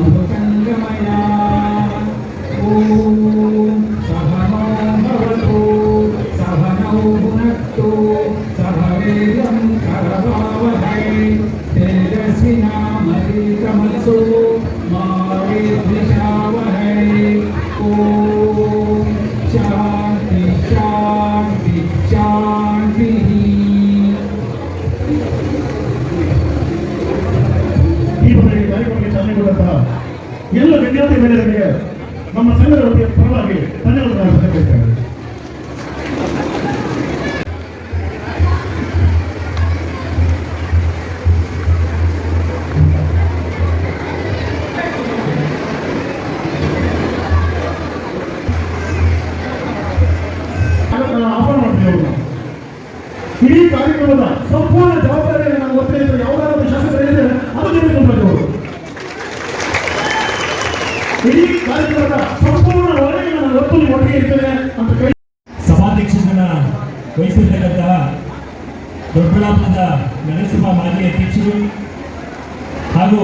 Obrigado. ಎಲ್ಲ ವಿದ್ಯಾರ್ಥಿ ಮಹಿಳೆಯರಿಗೆ ನಮ್ಮ ಸಂಘದ ವತಿಯ ಪರವಾಗಿ ಧನ್ಯವಾದಗಳನ್ನು ಪ್ರಕಟಿಸ್ತೇವೆ ಇಡೀ ಕಾರ್ಯಕ್ರಮದ ಸಂಪೂರ್ಣ ಹೊರೆಯನ್ನು ನಾನು ಒತ್ತು ಒಟ್ಟಿಗೆ ಇರ್ತೇನೆ ಅಂತ ಕೈ ಸಭಾಧ್ಯಕ್ಷರನ್ನ ವಹಿಸಿರ್ತಕ್ಕಂತಹ ದೊಡ್ಡಬಳ್ಳಾಪುರದ ನಗರಸಭಾ ಮಾಜಿ ಅಧ್ಯಕ್ಷರು ಹಾಗೂ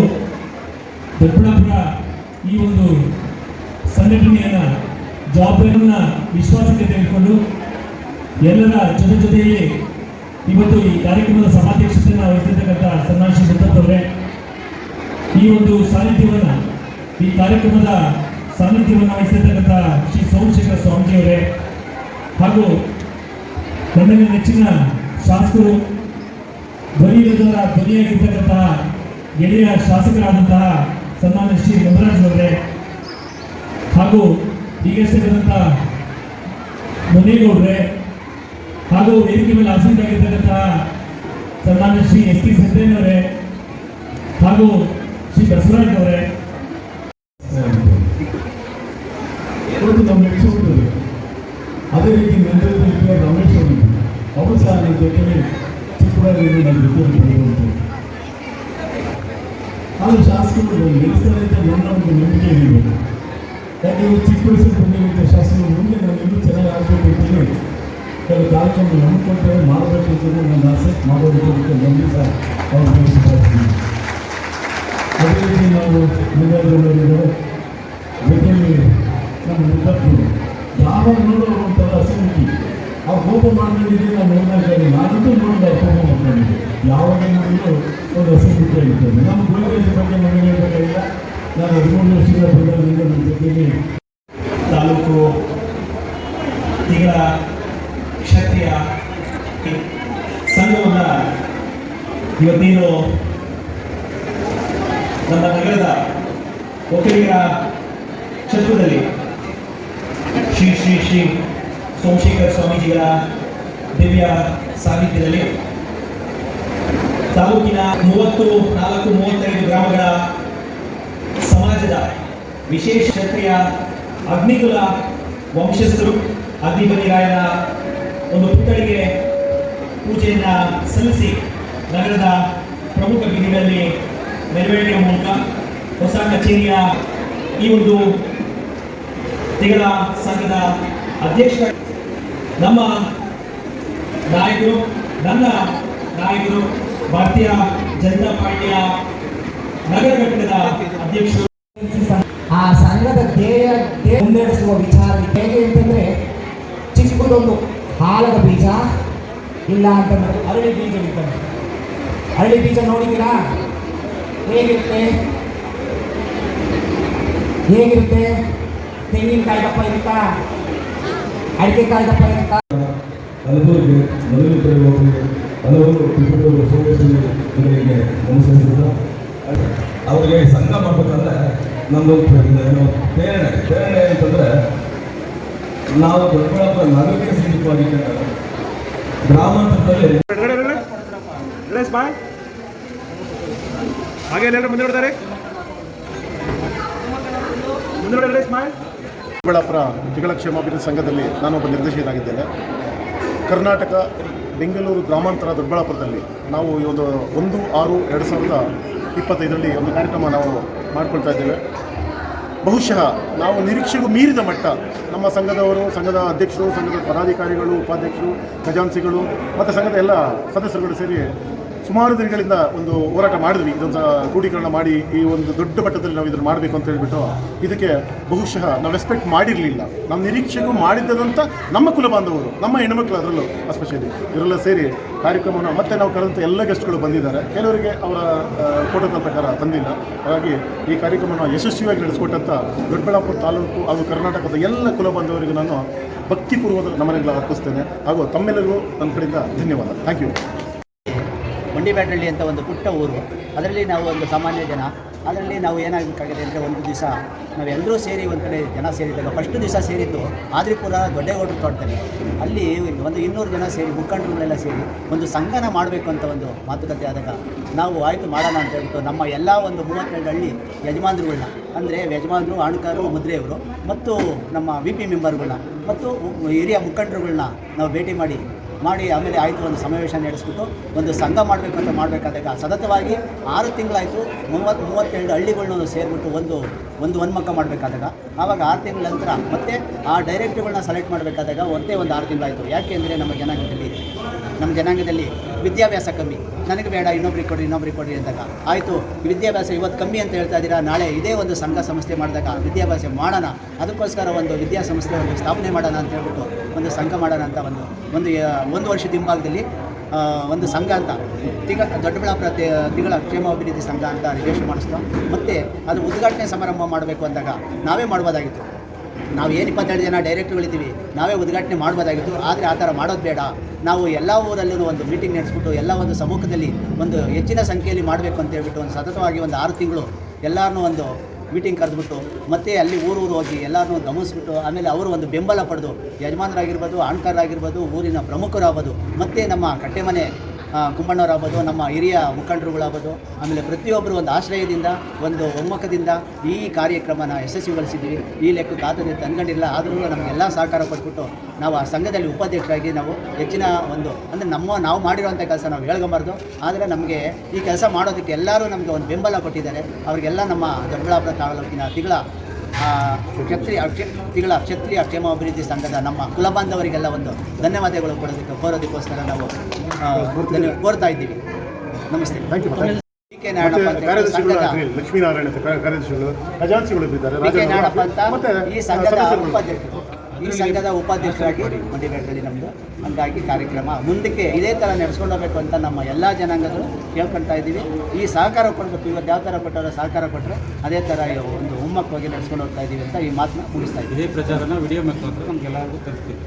ದೊಡ್ಡಬಳ್ಳಾಪುರ ಈ ಒಂದು ಸಂಘಟನೆಯನ್ನು ಜವಾಬ್ದಾರಿಯನ್ನ ವಿಶ್ವಾಸಕ್ಕೆ ತೆಗೆದುಕೊಂಡು ಎಲ್ಲರ ಜೊತೆ ಜೊತೆಯಲ್ಲಿ ಇವತ್ತು ಈ ಕಾರ್ಯಕ್ರಮದ ಸಭಾಧ್ಯಕ್ಷತೆಯನ್ನು ವಹಿಸಿರ್ತಕ್ಕಂಥ ಸನ್ಮಾನ ಶ್ರೀ ಈ ಒಂದು ಸಾನ್ನಿಧ್ಯವನ್ನ ಈ ಕಾರ್ಯಕ್ರಮದ ಸಾನ್ನಿಧ್ಯವನ್ನು ವಹಿಸಿರ್ತಕ್ಕಂಥ ಶ್ರೀ ಸೋಮಶೇಖರ ಸ್ವಾಮೀಜಿಯವರೇ ಹಾಗೂ ನನ್ನ ನೆಚ್ಚಿನ ಶಾಸಕರು ಧ್ವನಿಯವರ ಧ್ವನಿಯಾಗಿರ್ತಕ್ಕಂತಹ ಗೆಳೆಯ ಶಾಸಕರಾದಂತಹ ಸನ್ಮಾನ್ಯ ಶ್ರೀ ಅವರೇ ಹಾಗೂ ಈಗಷ್ಟೇ ಬಂದಂತಹ ಮುನೇಗೌಡ್ರೆ ಹಾಗೂ ವೇದಿಕೆ ಮೇಲೆ ಆಸೀನರಾಗಿರ್ತಕ್ಕಂತಹ ಸನ್ಮಾನ್ಯ ಶ್ರೀ ಎಸ್ ಟಿ ಸಂತೇನವರೇ ಹಾಗೂ ಶ್ರೀ ಬಸವರಾಜ್ ಅವರೇ ಜೊತೆಗೆ ಚಿಕ್ಕಬಳ್ಳಾಪುರದಲ್ಲಿ ನನ್ನ ರಿಪೋರ್ಟ್ ಬರುವಂಥದ್ದು ನಾನು ಶಾಸಕರು ಗೆಲ್ಲಿಸ್ತಾರೆ ಅಂತ ನನ್ನ ಒಂದು ನಂಬಿಕೆ ಇರಬೇಕು ಯಾಕೆ ಇವರು ಚಿಕ್ಕ ವಯಸ್ಸಲ್ಲಿ ಬಂದಿರುವಂಥ ಶಾಸಕರು ಮುಂದೆ ನಾನು ಇನ್ನೂ ಚೆನ್ನಾಗಿ ಆಗಬೇಕು ಅಂತೇಳಿ ಕೆಲವು ಕಾರ್ಯಕ್ರಮ ನಂಬಿಕೊಂಡ್ರೆ ಮಾಡಬೇಕು ಅಂತ ನನ್ನ ಆಸೆ ಮಾಡಬೇಕು ಅಂತ ನಂಬಿ ಸಹ ಅವರು ಬೆಳೆಸಿದ್ದಾರೆ ಅದೇ ರೀತಿ ನಾವು ಮುಂದಾದವರಿದ್ದಾರೆ ಜೊತೆಯಲ್ಲಿ ನಮ್ಮ ಮುದ್ದಪ್ಪರು ಯಾವಾಗ ನೋಡೋ ಒಂಥರ ಅಸಂಖ್ಯ ಅವ್ರು ಕೋಪ ಮಾಡ್ಕೊಂಡಿದ್ದೆ ನಾನು ನೋಡ್ತಾ ಇದ್ದೇನೆ ನಾನಂತೂ ನೋಡಿದ ಕೋಪ ಮಾಡ್ಕೊಂಡಿದ್ದೆ ಯಾವಾಗ ನಾನು ಒಂದು ಅಸಂಖ್ಯ ಇರ್ತದೆ ನಮ್ಮ ಗುರುಗಳ ಬಗ್ಗೆ ನಮಗೆ ಹೇಳ್ಬೇಕಾಗಿಲ್ಲ. ನಾನು ಹದಿಮೂರು ವರ್ಷಗಳ ಬಂದಾಗಿಂದ ನನ್ನ ಜೊತೆಗೆ ತಾಲೂಕು ತಿಂಗಳ ಕ್ಷತ್ರಿಯ ಸಂಘವನ್ನ ಇವತ್ತೇನು ನಮ್ಮ ನಗರದ ಒಕ್ಕಲಿಗರ ಕ್ಷೇತ್ರದಲ್ಲಿ ಶ್ರೀ ಶ್ರೀ ಶ್ರೀ ಸೋಮಶೇಖರ ಸ್ವಾಮೀಜಿಗಳ ದಿವ್ಯ ಸಾನ್ನಿಧ್ಯದಲ್ಲಿ ತಾಲೂಕಿನ ಮೂವತ್ತು, ನಾಲ್ಕು, ಮೂವತ್ತೈದು ಗ್ರಾಮಗಳ ಸಮಾಜದ ವಿಶೇಷ ಕ್ಷತ್ರಿಯ ಅಗ್ನಿಕುಲ ವಂಶಸ್ಥರು ಅಗ್ನಿಬಲಿರಾಯನ ಒಂದು ಪುತ್ಥಳಿಗೆ ಪೂಜೆಯನ್ನ ಸಲ್ಲಿಸಿ ನಗರದ ಪ್ರಮುಖ ಬೀದಿಗಳಲ್ಲಿ ಮೆರವಣಿಗೆಯ ಮೂಲಕ ಹೊಸ ಕಚೇರಿಯ ಈ ಒಂದು ತಿಂಗಳ ಸಂಘದ ಅಧ್ಯಕ್ಷ ನಮ್ಮ ನಾಯಕರು, ನನ್ನ ನಾಯಕರು, ಭಾರತೀಯ ಜನತಾ ಪಾರ್ಟಿಯ ನಗರ ಘಟಕದ ಅಧ್ಯಕ್ಷರು. ಆ ಸಂಘದ ಧ್ಯೇಯ ಮುನ್ನಡೆಸುವ ವಿಚಾರ ಹೇಗೆ ಅಂತಂದ್ರೆ ಚಿಕ್ಕದೊಂದು ಹಾಲದ ಬೀಜ, ಇಲ್ಲ ಅಂತಂದ್ರೆ ಅರಳಿ ಬೀಜ ಇರ್ತದೆ. ಅರಳಿ ಬೀಜ ನೋಡಿದ್ದೀರಾ? ಹೇಗಿರುತ್ತೆ? ಹೇಗಿರುತ್ತೆ? ತೆಂಗಿನಕಾಯಿ ದಪ್ಪ ಇರುತ್ತಾ? ಅಡಿಕೆಕಾಯಿ ದಪ್ಪ ಇರುತ್ತಾ ಹಲವರಿಗೆ ಮೊದಲು ತರಗತಿಗೆ ಹಲವರು ಟಿಪ್ಪು ಸೋಮೇಶ್ವರಿಗೆ ನಮಸ್ಕರಿಸಿದ ಅವರಿಗೆ ಸಂಘ ಮಾಡ್ಬೇಕಂದ್ರೆ ನಮ್ಮ ಏನು ಪ್ರೇರಣೆ ಪ್ರೇರಣೆ ಅಂತಂದರೆ ನಾವು ದೊಡ್ಡಬಳ್ಳಾಪುರ ನಗರಕ್ಕೆ ಸೀಮಿತವಾಗಿದ್ದ ಗ್ರಾಮಾಂತರದಲ್ಲಿ ಬಾಯ್. ಹಾಗೆ ಎಲ್ಲರೂ ಮುಂದೆ ನೋಡ್ತಾರೆ. ಮುಂದೆ ನೋಡಿ ಸ್ಮೈಲ್ ಚಿಕ್ಕಬಳ್ಳಾಪುರ ಜಿಗಳ ಕ್ಷೇಮಾಭಿವೃದ್ಧಿ ಸಂಘದಲ್ಲಿ ನಾನೊಬ್ಬ ನಿರ್ದೇಶಕನಾಗಿದ್ದೇನೆ. ಕರ್ನಾಟಕ ಬೆಂಗಳೂರು ಗ್ರಾಮಾಂತರ ದೊಡ್ಡಬಳ್ಳಾಪುರದಲ್ಲಿ ನಾವು ಈ ಒಂದು ಒಂದು ಆರು ಎರಡು ಸಾವಿರದ ಇಪ್ಪತ್ತೈದರಲ್ಲಿ ಒಂದು ಕಾರ್ಯಕ್ರಮ ನಾವು ಮಾಡಿಕೊಳ್ತಾ ಇದ್ದೇವೆ. ಬಹುಶಃ ನಾವು ನಿರೀಕ್ಷೆಗೂ ಮೀರಿದ ಮಟ್ಟ ನಮ್ಮ ಸಂಘದವರು, ಸಂಘದ ಅಧ್ಯಕ್ಷರು, ಸಂಘದ ಪದಾಧಿಕಾರಿಗಳು, ಉಪಾಧ್ಯಕ್ಷರು ಖಜಾನ್ಸಿಗಳು ಮತ್ತು ಸಂಘದ ಎಲ್ಲ ಸದಸ್ಯರುಗಳು ಸೇರಿ ಸುಮಾರು ದಿನಗಳಿಂದ ಒಂದು ಹೋರಾಟ ಮಾಡಿದ್ವಿ. ಇದೊಂದು ಕ್ರೋಢೀಕರಣ ಮಾಡಿ ಈ ಒಂದು ದೊಡ್ಡ ಮಟ್ಟದಲ್ಲಿ ನಾವು ಇದನ್ನು ಮಾಡಬೇಕು ಅಂತ ಹೇಳಿಬಿಟ್ಟು ಇದಕ್ಕೆ ಬಹುಶಃ ನಾವು ರೆಸ್ಪೆಕ್ಟ್ ಮಾಡಿರಲಿಲ್ಲ. ನಮ್ಮ ನಿರೀಕ್ಷೆಗೂ ಮಾಡಿದ್ದಂಥ ನಮ್ಮ ಕುಲ ಬಾಂಧವರು, ನಮ್ಮ ಹೆಣ್ಮಕ್ಳು ಅದರಲ್ಲೂ ಅಸ್ಪೆಷಲಿ ಇವರೆಲ್ಲ ಸೇರಿ ಕಾರ್ಯಕ್ರಮವನ್ನು ಮತ್ತೆ ನಾವು ಕರೆದಂಥ ಎಲ್ಲ ಗೆಸ್ಟ್ಗಳು ಬಂದಿದ್ದಾರೆ. ಕೆಲವರಿಗೆ ಅವರ ಫೋಟೋಗಳ ಪ್ರಕಾರ ತಂದಿಲ್ಲ ಹಾಗಾಗಿ ಈ ಕಾರ್ಯಕ್ರಮವನ್ನು ಯಶಸ್ವಿಯಾಗಿ ನಡೆಸಿಕೊಟ್ಟಂಥ ದೊಡ್ಡಬಳ್ಳಾಪುರ ತಾಲೂಕು ಹಾಗೂ ಕರ್ನಾಟಕದ ಎಲ್ಲ ಕುಲ ಬಾಂಧವರಿಗೆ ನಾನು ಭಕ್ತಿಪೂರ್ವದ ನಮನಗಳ ಅರ್ಪಿಸ್ತೇನೆ. ಹಾಗೂ ತಮ್ಮೆಲ್ಲರಿಗೂ ನನ್ನ ಕಡೆಯಿಂದ ಧನ್ಯವಾದ. ಥ್ಯಾಂಕ್ ಯು ಬಂಡಿಬ್ಯಾಟಳ್ಳಿ ಅಂತ ಒಂದು ಪುಟ್ಟ ಊರು. ಅದರಲ್ಲಿ ನಾವು ಒಂದು ಸಾಮಾನ್ಯ ಜನ. ಅದರಲ್ಲಿ ನಾವು ಏನಾಗಬೇಕಾಗಿದೆ ಅಂದರೆ ಒಂದು ದಿವಸ ನಾವೆಲ್ಲರೂ ಸೇರಿ ಒಂದು ಕಡೆ ಜನ ಸೇರಿದಾಗ ಫಸ್ಟ್ ದಿವಸ ಸೇರಿದ್ದು ಆದ್ರಿಪುರ ದೊಡ್ಡೇಗೌಡರು ತೋಟದಲ್ಲಿ. ಅಲ್ಲಿ ಒಂದು ಇನ್ನೂರು ಜನ ಸೇರಿ, ಮುಖಂಡರುಗಳೆಲ್ಲ ಸೇರಿ ಒಂದು ಸಂಘನ ಮಾಡಬೇಕು ಅಂತ ಒಂದು ಮಾತುಕತೆ ಆದಾಗ ನಾವು ಆಯಿತು ಮಾಡೋಣ ಅಂತ ಹೇಳ್ಬಿಟ್ಟು ನಮ್ಮ ಎಲ್ಲ ಒಂದು ಮೂವತ್ತೆರಡು ಹಳ್ಳಿ ಯಜಮಾನ್ರುಗಳನ್ನ ಅಂದರೆ ಯಜಮಾನರು, ಆಣಕಾರು, ಮುದ್ರೆಯವರು ಮತ್ತು ನಮ್ಮ ವಿ ಪಿ ಮೆಂಬರ್ಗಳನ್ನ ಮತ್ತು ಹಿರಿಯ ಮುಖಂಡರುಗಳನ್ನ ನಾವು ಭೇಟಿ ಮಾಡಿ ಮಾಡಿ ಆಮೇಲೆ ಆಯಿತು ಒಂದು ಸಮಾವೇಶ ನಡೆಸ್ಬಿಟ್ಟು ಒಂದು ಸಂಘ ಮಾಡಬೇಕು ಅಂತ ಮಾಡಬೇಕಾದಾಗ ಸತತವಾಗಿ ಆರು ತಿಂಗಳಾಯಿತು, ಮೂವತ್ತು ಮೂವತ್ತೆರಡು ಹಳ್ಳಿಗಳನ್ನ ಸೇರಿಬಿಟ್ಟು ಒಂದು ಒಂದು ಒನ್ಮಕ್ಕ ಮಾಡಬೇಕಾದಾಗ ಆವಾಗ ಆರು ತಿಂಗಳ ನಂತರ ಮತ್ತೆ ಆ ಡೈರೆಕ್ಟ್ಗಳನ್ನ ಸೆಲೆಕ್ಟ್ ಮಾಡಬೇಕಾದಾಗ ಒಂದೇ ಒಂದು ಆರು ತಿಂಗಳಾಯಿತು. ಯಾಕೆ ಅಂದರೆ ನಮ್ಮ ಜನಾಂಗದಲ್ಲಿ ನಮ್ಮ ಜನಾಂಗದಲ್ಲಿ ವಿದ್ಯಾಭ್ಯಾಸ ಕಮ್ಮಿ. ನನಗೆ ಬೇಡ, ಇನ್ನೊಬ್ರಿಗೆ ಕೊಡಿ ಇನ್ನೊಬ್ರಿಗೆ ಕೊಡಿ ಅಂದಾಗ. ಆಯಿತು, ವಿದ್ಯಾಭ್ಯಾಸ ಇವತ್ತು ಕಮ್ಮಿ ಅಂತ ಹೇಳ್ತಾ ಇದ್ದೀರಾ? ನಾಳೆ ಇದೇ ಒಂದು ಸಂಘ ಸಂಸ್ಥೆ ಮಾಡಿದಾಗ ವಿದ್ಯಾಭ್ಯಾಸ ಮಾಡೋಣ. ಅದಕ್ಕೋಸ್ಕರ ಒಂದು ವಿದ್ಯಾಸಂಸ್ಥೆ ಒಂದು ಸ್ಥಾಪನೆ ಮಾಡೋಣ ಅಂತ ಹೇಳ್ಬಿಟ್ಟು ಒಂದು ಸಂಘ ಮಾಡೋಣ ಅಂತ ಒಂದು ಒಂದು ಒಂದು ವರ್ಷದ ಹಿಂಭಾಗದಲ್ಲಿ ಒಂದು ಸಂಘ ಅಂತ ತಿಂಗಳ ದೊಡ್ಡಬಳ್ಳಾಪುರ ತಿಂಗಳ ಕ್ಷೇಮಾಭಿವೃದ್ಧಿ ಸಂಘ ಅಂತ ರಿಜಿಸ್ಟರ್ ಮಾಡಿಸ್ತಾ, ಮತ್ತು ಅದು ಉದ್ಘಾಟನೆ ಸಮಾರಂಭ ಮಾಡಬೇಕು ಅಂದಾಗ ನಾವೇ ಮಾಡ್ಬೋದಾಗಿತ್ತು. ನಾವು ಏನು ಇಪ್ಪತ್ತೆರಡು ಜನ ಡೈರೆಕ್ಟ್ಗಳಿದ್ದೀವಿ ನಾವೇ ಉದ್ಘಾಟನೆ ಮಾಡ್ಬೋದಾಗಿತ್ತು, ಆದರೆ ಆ ಥರ ಮಾಡೋದು ಬೇಡ. ನಾವು ಎಲ್ಲ ಊರಲ್ಲೂ ಒಂದು ಮೀಟಿಂಗ್ ನಡೆಸ್ಬಿಟ್ಟು, ಎಲ್ಲ ಒಂದು ಸಮ್ಮುಖದಲ್ಲಿ ಒಂದು ಹೆಚ್ಚಿನ ಸಂಖ್ಯೆಯಲ್ಲಿ ಮಾಡಬೇಕು ಅಂತ ಹೇಳ್ಬಿಟ್ಟು ಒಂದು ಸತತವಾಗಿ ಒಂದು ಆರು ತಿಂಗಳು ಎಲ್ಲರನ್ನೂ ಒಂದು ಮೀಟಿಂಗ್ ಕರೆದ್ಬಿಟ್ಟು, ಮತ್ತೆ ಅಲ್ಲಿ ಊರೂರು ಹೋಗಿ ಎಲ್ಲರನ್ನೂ ಗಮನಿಸ್ಬಿಟ್ಟು, ಆಮೇಲೆ ಅವರು ಒಂದು ಬೆಂಬಲ ಪಡೆದು, ಯಜಮಾನರಾಗಿರ್ಬೋದು, ಆಣ್ಕರಾಗಿರ್ಬೋದು, ಊರಿನ ಪ್ರಮುಖರಾಗ್ಬೋದು, ಮತ್ತು ನಮ್ಮ ಕಟ್ಟೆಮನೆ ಕುಂಬಣ್ಣವರಾಗ್ಬೋದು, ನಮ್ಮ ಹಿರಿಯ ಮುಖಂಡರುಗಳಾಗ್ಬೋದು, ಆಮೇಲೆ ಪ್ರತಿಯೊಬ್ಬರು ಒಂದು ಆಶ್ರಯದಿಂದ, ಒಂದು ಒಮ್ಮುಖದಿಂದ ಈ ಕಾರ್ಯಕ್ರಮನ ಯಶಸ್ವಿಗೊಳಿಸಿದ್ದೀವಿ. ಈ ಲೆಕ್ಕ ಖಾತರಿ ತಂದ್ಕೊಂಡಿಲ್ಲ ಆದರೂ ನಮಗೆಲ್ಲ ಸಹಕಾರ ಕೊಟ್ಬಿಟ್ಟು ನಾವು ಆ ಸಂಘದಲ್ಲಿ ಉಪಾಧ್ಯಕ್ಷರಾಗಿ ನಾವು ಹೆಚ್ಚಿನ ಒಂದು, ಅಂದರೆ ನಮ್ಮ ನಾವು ಮಾಡಿರುವಂಥ ಕೆಲಸ ನಾವು ಹೇಳ್ಕೊಬಾರ್ದು. ಆದರೆ ನಮಗೆ ಈ ಕೆಲಸ ಮಾಡೋದಕ್ಕೆ ಎಲ್ಲರೂ ನಮಗೆ ಒಂದು ಬೆಂಬಲ ಕೊಟ್ಟಿದ್ದಾರೆ. ಅವರಿಗೆಲ್ಲ ನಮ್ಮ ದೊಡ್ಡಬಳ್ಳಾಪುರ ತಾಲೂಕಿನ ತಿಂಗಳ ಕ್ಷತ್ರಿಯ ಕ್ಷತ್ರಿಗಳ ತಿಂಗಳ ಕ್ಷತ್ರಿಯ ಕ್ಷೇಮ ಅಭಿವೃದ್ಧಿ ಸಂಘದ ನಮ್ಮ ಕುಲಬಾಂಧವರಿಗೆಲ್ಲ ಒಂದು ಧನ್ಯವಾದಗಳು ಕೊಡೋದಕ್ಕೆ ಕೋರೋದಕ್ಕೋಸ್ಕರ ನಾವು ಕೋರ್ತಾ ಇದ್ದೀವಿ. ನಮಸ್ತೆ. ಡಿ ಕೆ ನಾರಾಯಣಪ್ಪ ಅಂತ ಲಕ್ಷ್ಮೀನಾರಾಯಣ ಕಾರ್ಯದರ್ಶಿಗಳು ಖಜಾನ್ಸಿಗಳು ಡಿ ಕೆ ಈ ಸಂಘದ. ಉಪಾಧ್ಯಕ್ಷರು. ಈ ಸಂಘದ ಉಪಾಧ್ಯಕ್ಷರಾಗಿ ಮಂಡ್ಯದಲ್ಲಿ ನಮ್ಮದು ಹಂಗಾಗಿ ಕಾರ್ಯಕ್ರಮ ಮುಂದಕ್ಕೆ ಇದೇ ಥರ ನಡೆಸ್ಕೊಂಡು ಹೋಗ್ಬೇಕು ಅಂತ ನಮ್ಮ ಎಲ್ಲ ಜನಾಂಗಗಳು ಕೇಳ್ಕೊಳ್ತಾ ಇದ್ದೀವಿ. ಈ ಸಹಕಾರ ಕೊಡಬೇಕು ಇವತ್ತು ಯಾವ ಥರ ಕೊಟ್ಟರೆ ಸಹಕಾರ ಕೊಟ್ಟರೆ ಅದೇ ಥರ ಒಂದು ಹುಮ್ಮಕ್ಕವಾಗಿ ನಡೆಸ್ಕೊಂಡು ಹೋಗ್ತಾ ಇದ್ದೀವಿ ಅಂತ ಈ ಮಾತನ್ನ ಮುಗಿಸ್ತಾ ಇದ್ದೀವಿ ಇದೇ ಪ್ರಚಾರನ ವಿಡಿಯೋ ಮುಖಾಂತರ ನಮ್ಗೆಲ್ಲರಿಗೂ ತರ್ತೀವಿ